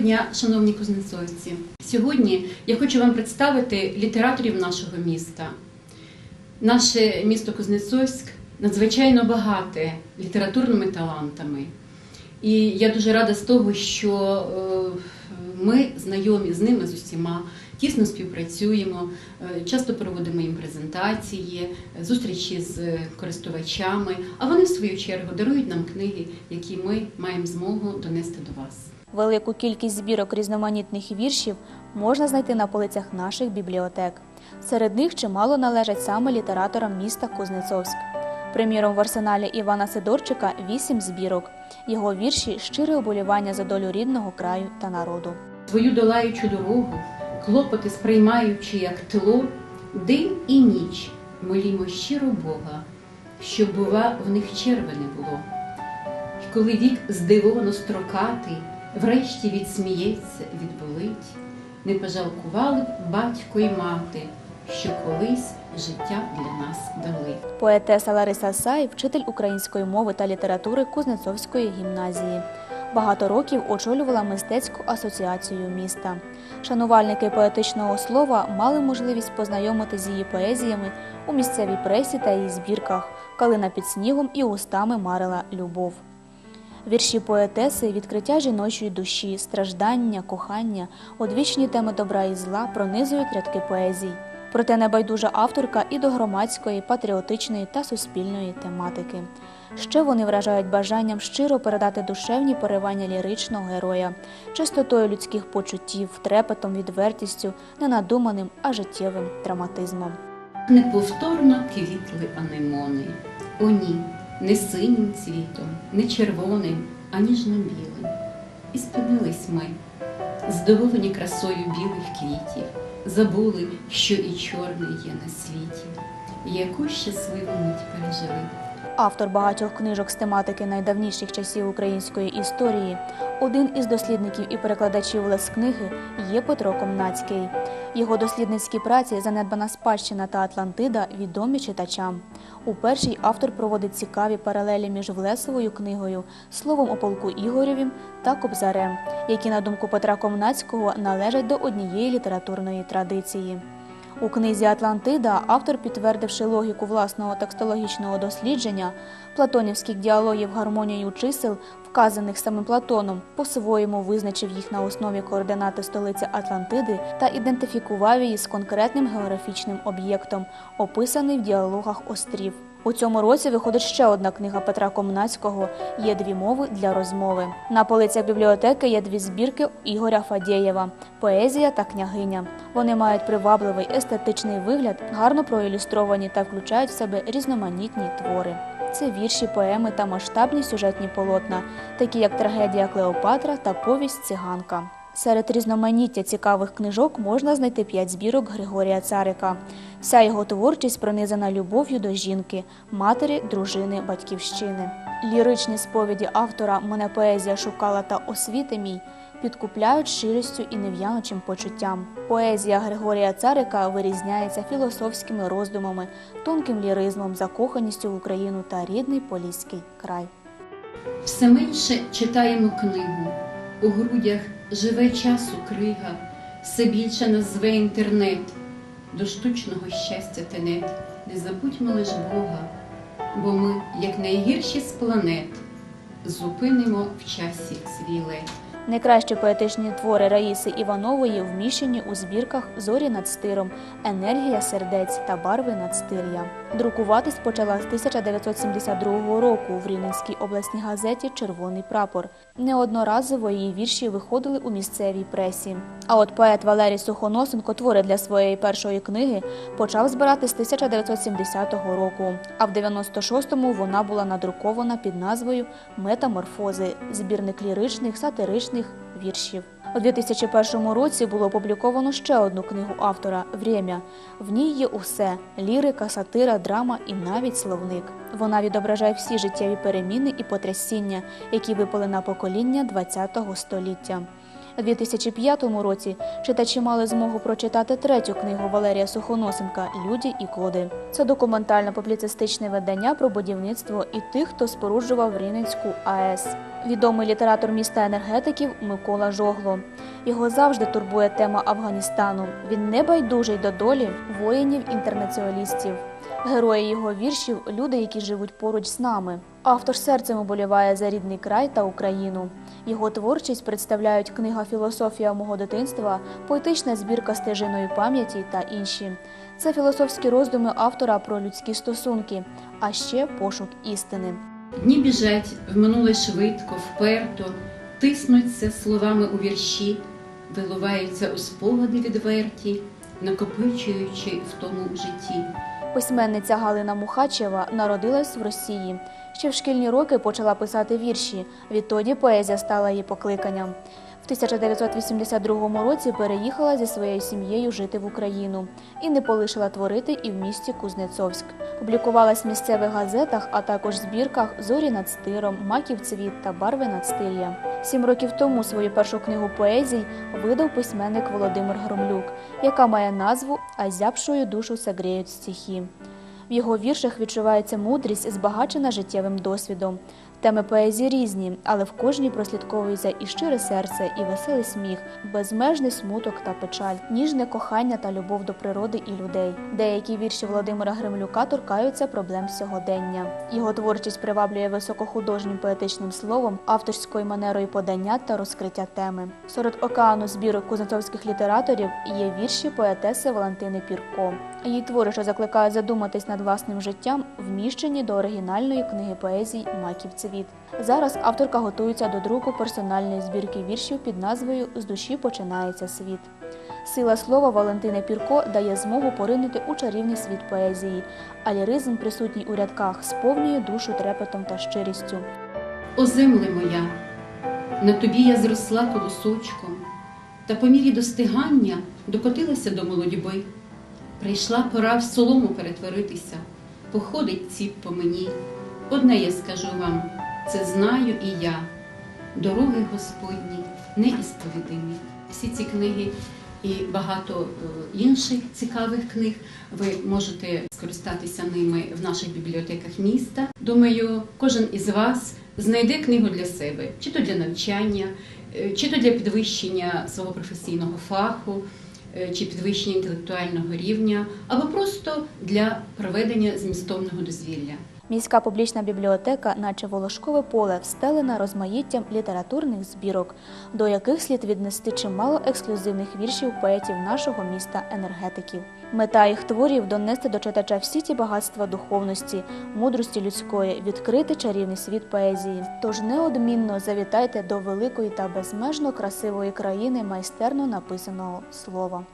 дня, шановні кузнецовці. Сьогодні я хочу вам представити літераторів нашого міста. Наше місто Кузнецовськ надзвичайно багате літературними талантами. І я дуже рада з того, що е, ми знайомі з ними з усіма, тісно співпрацюємо, е, часто проводимо їм презентації, зустрічі з користувачами, а вони, в свою чергу, дарують нам книги, які ми маємо змогу донести до вас. Велику кількість збірок різноманітних віршів можна знайти на полицях наших бібліотек. Серед них чимало належать саме літераторам міста Кузнецовськ. Приміром, в арсеналі Івана Сидорчика вісім збірок. Його вірші щире оболівання за долю рідного краю та народу. Твою долаючу дорогу, клопоти сприймаючи як тло, день і ніч молімо щиро Бога, щоб, бува, в них черви не було. І коли вік здивовано строкатий, врешті відсміється, відболить, не пожалкували батько й мати, що колись життя для нас дали. Поетеса Лариса Сай, вчитель української мови та літератури Кузнецовської гімназії. Багато років очолювала мистецьку асоціацію міста. Шанувальники поетичного слова мали можливість познайомити з її поезіями у місцевій пресі та її збірках Калина під снігом і устами марила любов. Вірші поетеси, відкриття жіночої душі, страждання, кохання, одвічні теми добра і зла пронизують рядки поезій. Проте небайдужа авторка і до громадської, патріотичної та суспільної тематики. Ще вони вражають бажанням щиро передати душевні поривання ліричного героя, чистотою людських почуттів, трепетом, відвертістю, ненадуманим, а життєвим драматизмом. Неповторно квітли анемони. О ні, не синім цвітом, не червоним, а ніжно-білим. І спинились ми, здивовані красою білих квітів, забули, що і чорний є на світі, яку щасливу мить пережили. Автор багатьох книжок з тематики найдавніших часів української історії, один із дослідників і перекладачів лескниги є Петро Комнацький. Його дослідницькі праці Занедбана спадщина та Атлантида відомі читачам. У першій автор проводить цікаві паралелі між Влесовою книгою, словом о полку Ігорєвім та Кобзарем, які, на думку Петра Комнацького, належать до однієї літературної традиції. У книзі Атлантида автор, підтвердивши логіку власного текстологічного дослідження, платонівських діалогів гармонію чисел, вказаних самим Платоном, по-своєму визначив їх на основі координати столиці Атлантиди та ідентифікував її з конкретним географічним об'єктом, описаний в діалогах острів. У цьому році виходить ще одна книга Петра Комнацького Є дві мови для розмови. На полицях бібліотеки є дві збірки Ігоря Фадєєва Поезія та княгиня. Вони мають привабливий естетичний вигляд, гарно проілюстровані та включають в себе різноманітні твори. Це вірші, поеми та масштабні сюжетні полотна, такі як трагедія Клеопатра та повість Циганка. Серед різноманіття цікавих книжок можна знайти п'ять збірок Григорія Царика. Вся його творчість пронизана любов'ю до жінки, матері, дружини, батьківщини. Ліричні сповіді автора Мене поезія шукала та освіти мій підкупляють щирістю і нев'яночим почуттям. Поезія Григорія Царика вирізняється філософськими роздумами, тонким ліризмом, закоханістю в Україну та рідний поліський край. Все менше читаємо книгу, у грудях живе часу крига, все більше нас зве інтернет, до штучного щастя тенет. Не забудьмо лиш Бога, бо ми, як найгірші з планет, зупинимо в часі свій лед. Найкращі поетичні твори Раїси Іванової вміщені у збірках Зорі над стиром, Енергія сердець та Барви надстир'я. Друкуватись почала з 1972 року в Рівненській обласній газеті Червоний прапор. Неодноразово її вірші виходили у місцевій пресі. А от поет Валерій Сухоносенко твори для своєї першої книги почав збирати з 1970 року. А в 96-му вона була надрукована під назвою Метаморфози збірник ліричних, сатиричних віршів. У 2001 році було опубліковано ще одну книгу автора Врємя. В ній є усе лірика, сатира, драма і навіть словник. Вона відображає всі життєві переміни і потрясіння, які випали на покоління ХХ століття. У 2005 році читачі мали змогу прочитати третю книгу Валерія Сухоносенка Люди і коди. Це документально-публіцистичне видання про будівництво і тих, хто споруджував Рівненську АЕС. Відомий літератор міста енергетиків Микола Жогло. Його завжди турбує тема Афганістану. Він не байдужий до долі воїнів-інтернаціоналістів. Герої його віршів люди, які живуть поруч з нами. Автор серцем уболіває за рідний край та Україну. Його творчість представляють книга Філософія мого дитинства, поетична збірка стежиною пам'яті та інші. Це філософські роздуми автора про людські стосунки, а ще пошук істини. Дні біжать в минуле швидко, вперто, тиснуться словами у вірші, виливаються у спогади відверті, накопичуючи в тому житті. Письменниця Галина Мухачева народилась в Росії. Ще в шкільні роки почала писати вірші. Відтоді поезія стала її покликанням. В 1982 році переїхала зі своєю сім'єю жити в Україну і не полишила творити і в місті Кузнецовськ. Публікувалась в місцевих газетах, а також збірках Зорі над стиром, Маків цвіт та Барви над стилля. Сім років тому свою першу книгу поезій видав письменник Володимир Громлюк, яка має назву «А зябшую душу согреють стихи». В його віршах відчувається мудрість, збагачена життєвим досвідом. Теми поезії різні, але в кожній прослідковується і щире серце, і веселий сміх, безмежний смуток та печаль, ніжне кохання та любов до природи і людей. Деякі вірші Володимира Гремлюка торкаються проблем сьогодення. Його творчість приваблює високохудожнім поетичним словом, авторською манерою подання та розкриття теми. Серед океану збірок кузнецовських літераторів є вірші поетеси Валентини Пірко. Її твори, що закликають задуматись над власним життям, вміщені до оригінальної книги поезій Маків цвіт. Зараз авторка готується до друку персональної збірки віршів під назвою З душі починається світ. Сила слова Валентини Пірко дає змогу поринути у чарівний світ поезії, а ліризм, присутній у рядках, сповнює душу трепетом та щирістю. О земле моя, на тобі я зросла колосочком, та по мірі достигання докотилася до молодьби. Прийшла пора в солому перетворитися, походить ціп по мені. Одне я скажу вам, це знаю і я. Дороги Господні неісповідимі. Всі ці книги і багато е, інших цікавих книг ви можете скористатися ними в наших бібліотеках міста. Думаю, кожен із вас знайде книгу для себе, чи то для навчання, е, чи то для підвищення свого професійного фаху, е, чи підвищення інтелектуального рівня, або просто для проведення змістовного дозвілля. Міська публічна бібліотека, наче волошкове поле, встелена розмаїттям літературних збірок, до яких слід віднести чимало ексклюзивних віршів поетів нашого міста енергетиків. Мета їх творів донести до читача всі ті багатства духовності, мудрості людської, відкрити чарівний світ поезії. Тож неодмінно завітайте до великої та безмежно красивої країни майстерно написаного слова.